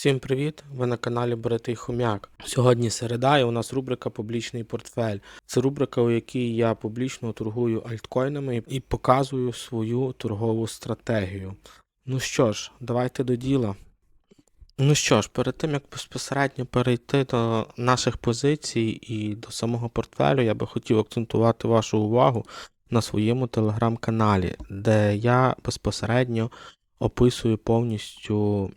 Всім привіт! Ви на каналі Братий Хом'як. Сьогодні середа і у нас рубрика Публічний портфель. Це рубрика, у якій я публічно торгую альткоїнами і показую свою торгову стратегію. Ну що ж, давайте до діла. Ну що ж, перед тим як безпосередньо перейти до наших позицій і до самого портфелю, я би хотів акцентувати вашу увагу на своєму телеграм-каналі, де я безпосередньо описую повністю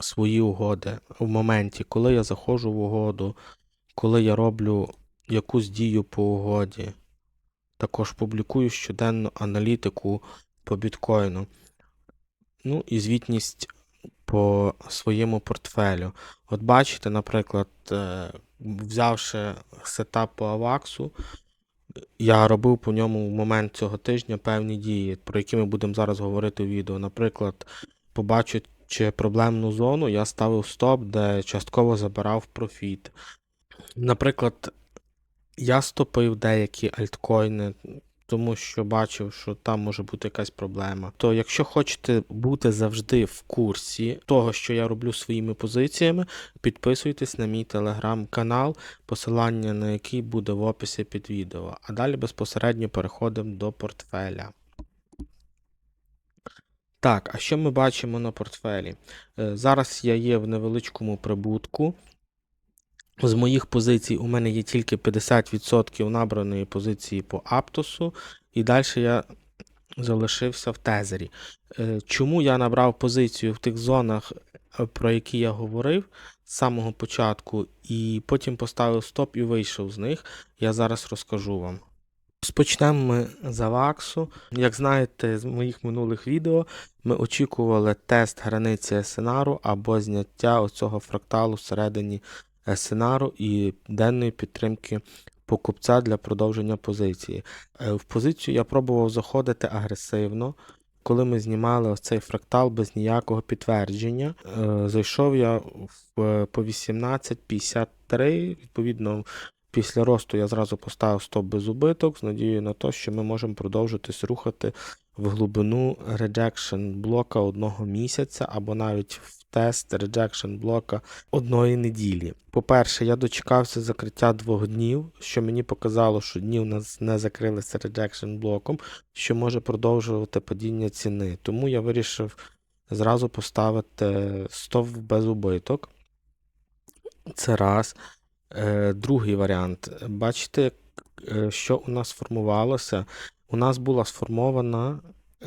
свої угоди в моменті, коли я заходжу в угоду, коли я роблю якусь дію по угоді. Також публікую щоденну аналітику по біткоїну. Ну і звітність по своєму портфелю. От бачите, наприклад, е, взявши сетап по Аваксу, я робив по ньому в момент цього тижня певні дії, про які ми будемо зараз говорити у відео. Наприклад, побачу чи проблемну зону, я ставив стоп, де частково забирав профіт. Наприклад, я стопив деякі альткоїни, тому що бачив, що там може бути якась проблема. То якщо хочете бути завжди в курсі того, що я роблю своїми позиціями, підписуйтесь на мій телеграм-канал, посилання на який буде в описі під відео. А далі безпосередньо переходимо до портфеля. Так, а що ми бачимо на портфелі? Е, Зараз я є в невеличкому прибутку. З моїх позицій у мене є тільки 50% набраної позиції по Аптосу, і далі я залишився в тезері. Е, Чому я набрав позицію в тих зонах, е, про які я говорив з самого початку, і потім поставив стоп і вийшов з них, я зараз розкажу вам. Розпочнемо ми з Аваксу. Як знаєте з моїх минулих відео, ми очікували тест границі сценару або зняття оцього фракталу всередині сценару і денної підтримки покупця для продовження позиції. Е, В позицію я пробував заходити агресивно. Коли ми знімали ось цей фрактал без ніякого підтвердження, Е, зайшов я в, по 18.53, відповідно, після росту я зразу поставив стоп без убиток з надією на те, що ми можемо продовжитись рухати в глибину rejection блока одного місяця або навіть в тест rejection блока одної неділі. По-перше, я дочекався закриття двох днів, що мені показало, що дні у нас не закрилися rejection блоком, що може продовжувати падіння ціни. Тому я вирішив зразу поставити стоп без убиток. Це раз. Е, Другий варіант. Бачите, е, що у нас формувалося? У нас була сформована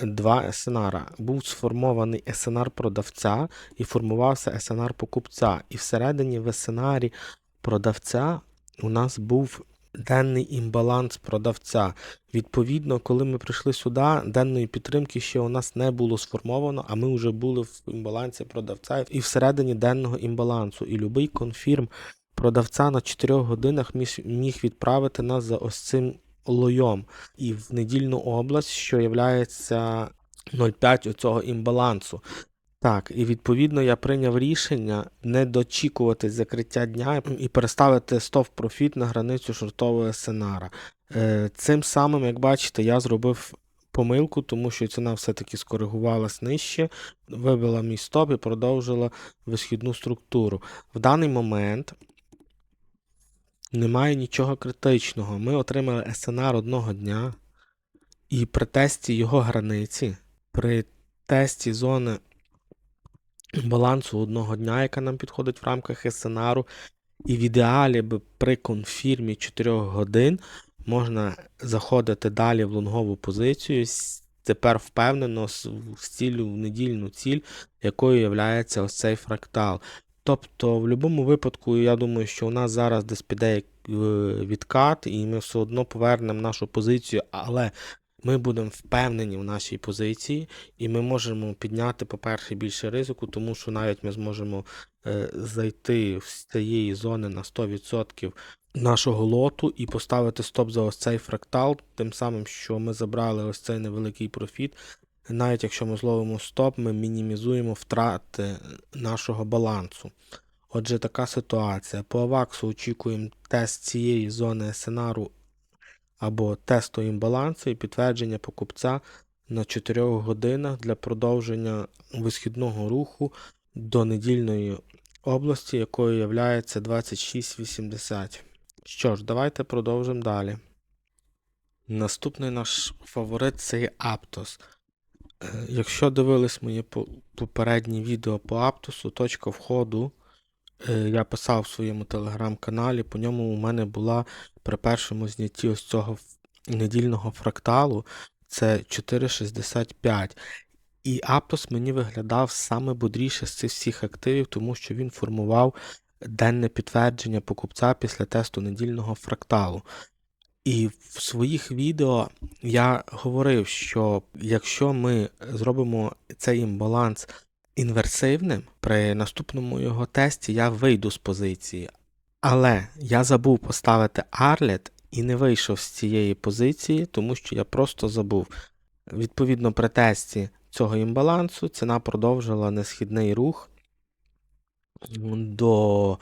два СНР. Був сформований СНР продавця і формувався СНР покупця. І всередині в СНРі продавця у нас був денний імбаланс продавця. Відповідно, коли ми прийшли сюди, денної підтримки ще у нас не було сформовано, а ми вже були в імбалансі продавця і всередині денного імбалансу. І будь-який конфірм продавця на 4 годинах міг, відправити нас за ось цим лойом і в недільну область, що є 0,5 оцього імбалансу. Так, і відповідно я прийняв рішення не дочікувати закриття дня і переставити стоп профіт на границю шортового сценара. Е, цим самим, як бачите, я зробив помилку, тому що ціна все-таки скоригувалась нижче, вибила мій стоп і продовжила висхідну структуру. В даний момент немає нічого критичного. Ми отримали СНР одного дня, і при тесті його границі, при тесті зони балансу одного дня, яка нам підходить в рамках СНРу, і в ідеалі би при конфірмі 4 годин можна заходити далі в лонгову позицію. Тепер впевнено з цілю в недільну ціль, якою є ось цей фрактал. Тобто, в будь-якому випадку, я думаю, що у нас зараз десь піде е, відкат, і ми все одно повернемо нашу позицію, але ми будемо впевнені в нашій позиції, і ми можемо підняти, по-перше, більше ризику, тому що навіть ми зможемо е, зайти з цієї зони на 100% нашого лоту і поставити стоп за ось цей фрактал, тим самим, що ми забрали ось цей невеликий профіт. Навіть якщо ми зловимо стоп, ми мінімізуємо втрати нашого балансу. Отже, така ситуація. По Аваксу очікуємо тест цієї зони сценару або тесту імбалансу і підтвердження покупця на 4 годинах для продовження висхідного руху до недільної області, якою є 2680. Що ж, давайте продовжимо далі. Наступний наш фаворит це є Aptos. Е, Якщо дивились мої по- попередні відео по Аптосу, точка входу, е, я писав в своєму телеграм-каналі, по ньому у мене була при першому знятті ось цього недільного фракталу, це 4,65. І Аптос мені виглядав саме бодріше з цих всіх активів, тому що він формував денне підтвердження покупця після тесту недільного фракталу. І в своїх відео я говорив, що якщо ми зробимо цей імбаланс інверсивним, при наступному його тесті я вийду з позиції. Але я забув поставити Арлет і не вийшов з цієї позиції, тому що я просто забув. Відповідно, при тесті цього імбалансу ціна продовжила несхідний рух до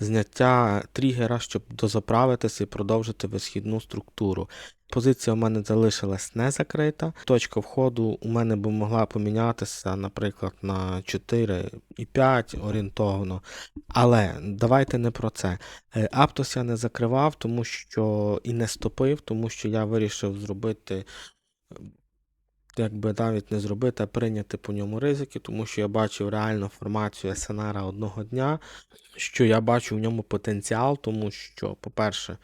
зняття тригера, щоб дозаправитися і продовжити висхідну структуру. Позиція у мене залишилась не закрита. Точка входу у мене би могла помінятися, наприклад, на 4,5 орієнтовно. Але давайте не про це. Е, Аптос я не закривав, тому що і не стопив, тому що я вирішив зробити. Якби навіть не зробити, а прийняти по ньому ризики, тому що я бачив реальну формацію СНР одного дня, що я бачу в ньому потенціал, тому що, по-перше,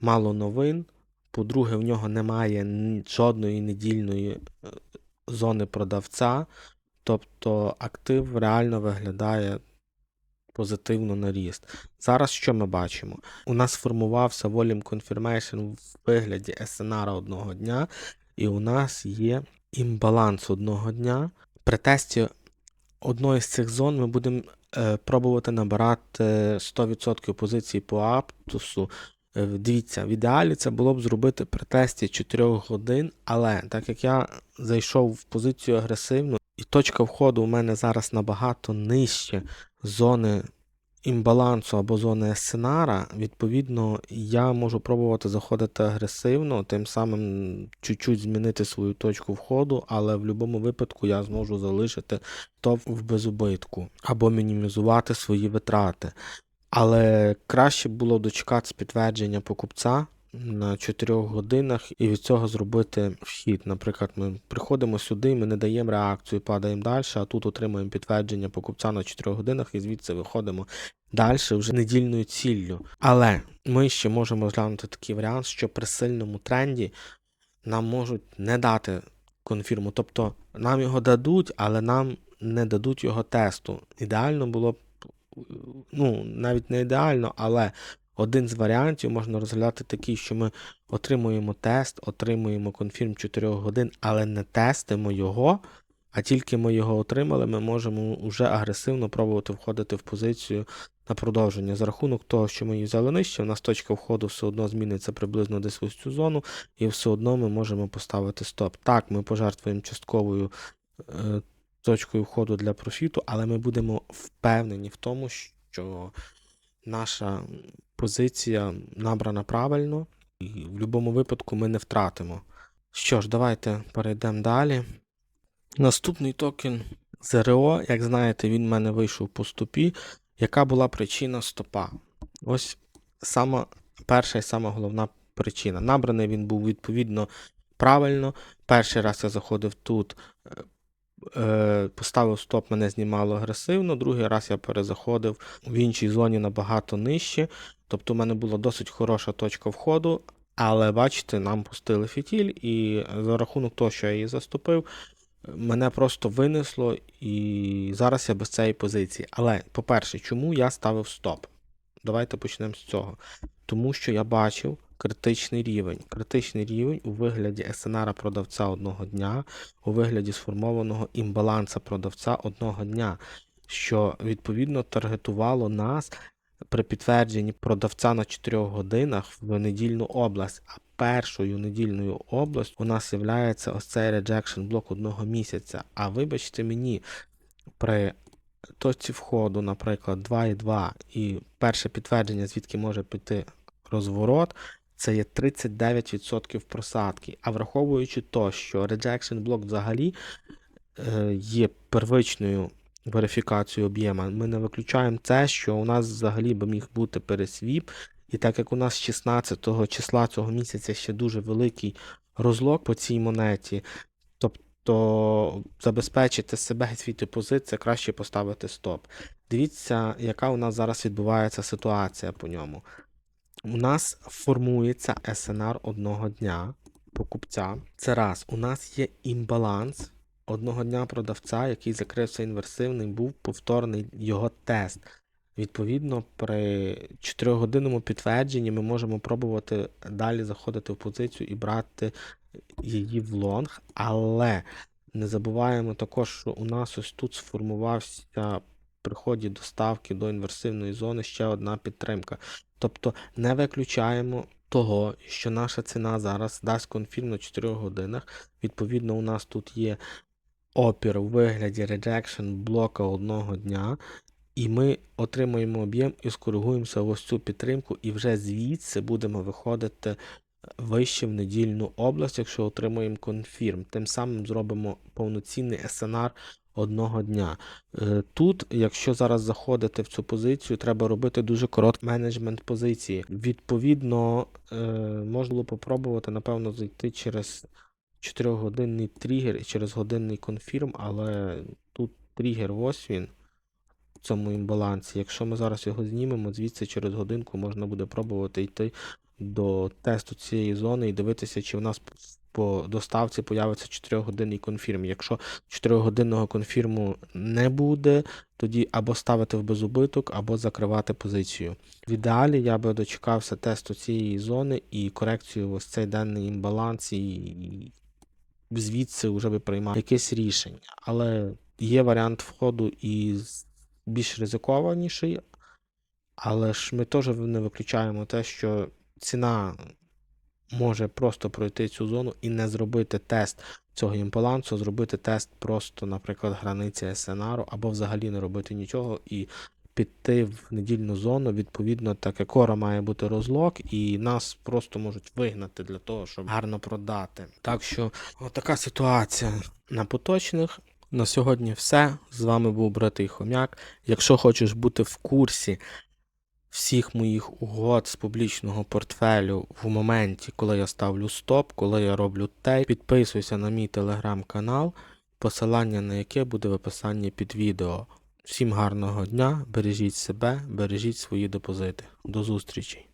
мало новин. По-друге, в нього немає жодної недільної е, зони продавця, тобто актив реально виглядає позитивно на ріст. Зараз що ми бачимо? У нас сформувався Volume Confirmation в вигляді SNR одного дня, і у нас є імбаланс одного дня. При тесті одної з цих зон ми будемо е, пробувати набирати 100% позицій по Аптусу. Е, Дивіться, в ідеалі це було б зробити при тесті 4 годин, але так як я зайшов в позицію агресивну, і точка входу у мене зараз набагато нижче зони імбалансу або зони сценара, відповідно, я можу пробувати заходити агресивно, тим самим чуть-чуть змінити свою точку входу, але в будь-якому випадку я зможу залишити топ в безубитку або мінімізувати свої витрати. Але краще було дочекатися підтвердження покупця на 4 годинах і від цього зробити вхід. Наприклад, ми приходимо сюди, ми не даємо реакцію, падаємо далі, а тут отримуємо підтвердження покупця на 4 годинах і звідси виходимо далі вже недільною ціллю. Але ми ще можемо розглянути такий варіант, що при сильному тренді нам можуть не дати конфірму. Тобто нам його дадуть, але нам не дадуть його тесту. Ідеально було б, ну, навіть не ідеально, але один з варіантів можна розглядати такий, що ми отримуємо тест, отримуємо конфірм 4 годин, але не тестимо його. А тільки ми його отримали, ми можемо вже агресивно пробувати входити в позицію на продовження. За рахунок того, що ми її взяли нижче, у нас точка входу все одно зміниться приблизно десь ось цю зону, і все одно ми можемо поставити стоп. Так, ми пожертвуємо частковою е, точкою входу для профіту, але ми будемо впевнені в тому, що наша позиція набрана правильно, і в будь-якому випадку ми не втратимо. Що ж, давайте перейдемо далі. Наступний токен ЗРО, як знаєте, він в мене вийшов по стопі. Яка була причина стопа? Ось сама перша і сама головна причина. Набраний він був відповідно правильно. Перший раз я заходив тут, е, е, поставив стоп, мене знімало агресивно. Другий раз я перезаходив в іншій зоні набагато нижче. Тобто, у мене була досить хороша точка входу. Але бачите, нам пустили фітіль, і за рахунок того, що я її заступив, мене просто винесло, і зараз я без цієї позиції. Але, по-перше, чому я ставив стоп? Давайте почнемо з цього. Тому що я бачив критичний рівень. Критичний рівень у вигляді СНР продавця одного дня, у вигляді сформованого імбаланса продавця одного дня, що відповідно таргетувало нас при підтвердженні продавця на 4 годинах в недільну область. А першою недільною областю у нас є ось цей rejection блок одного місяця. А вибачте мені, при точці входу, наприклад, 2,2 і перше підтвердження, звідки може піти розворот, це є 39% просадки. А враховуючи то, що rejection блок взагалі е, є первичною верифікацію об'єма. Ми не виключаємо це, що у нас взагалі би міг бути пересвіп. І так як у нас 16 числа цього місяця ще дуже великий розлог по цій монеті, тобто забезпечити себе і свій депозит, це краще поставити стоп. Дивіться, яка у нас зараз відбувається ситуація по ньому. У нас формується СНР одного дня покупця. Це раз, у нас є імбаланс одного дня продавця, який закрився інверсивний, був повторний його тест. Відповідно, при 4-годинному підтвердженні ми можемо пробувати далі заходити в позицію і брати її в лонг, але не забуваємо також, що у нас ось тут сформувався при ході доставки до інверсивної зони ще одна підтримка. Тобто не виключаємо того, що наша ціна зараз дасть конфірм на 4 годинах. Відповідно, у нас тут є опір у вигляді rejection блока одного дня. І ми отримуємо об'єм і скоригуємося в ось цю підтримку, і вже звідси будемо виходити вище в недільну область, якщо отримуємо конфірм. Тим самим зробимо повноцінний СНР одного дня. Е, Тут, якщо зараз заходити в цю позицію, треба робити дуже короткий менеджмент позиції. Відповідно, е, можна було попробувати, напевно, зайти через 4-годинний тригер і через годинний конфірм, але тут тригер ось він в цьому імбалансі. Якщо ми зараз його знімемо, звідси через годинку можна буде пробувати йти до тесту цієї зони і дивитися, чи в нас по доставці появиться 4-годинний конфірм. Якщо 4-годинного конфірму не буде, тоді або ставити в безубиток, або закривати позицію. В ідеалі я би дочекався тесту цієї зони і корекцію ось цей денний імбаланс, і звідси вже би приймав якесь рішення. Але є варіант входу і більш ризикованіший, але ж ми теж не виключаємо те, що ціна може просто пройти цю зону і не зробити тест цього імбалансу, зробити тест просто, наприклад, границі СНР, або взагалі не робити нічого і піти в недільну зону. Відповідно, так як кора має бути розлог, і нас просто можуть вигнати для того, щоб гарно продати. Так що, така ситуація на поточних. На сьогодні все. З вами був Братий Хомяк. Якщо хочеш бути в курсі всіх моїх угод з публічного портфелю в моменті, коли я ставлю стоп, коли я роблю тейп, підписуйся на мій телеграм-канал, посилання на яке буде в описанні під відео. Всім гарного дня, бережіть себе, бережіть свої депозити. До зустрічі!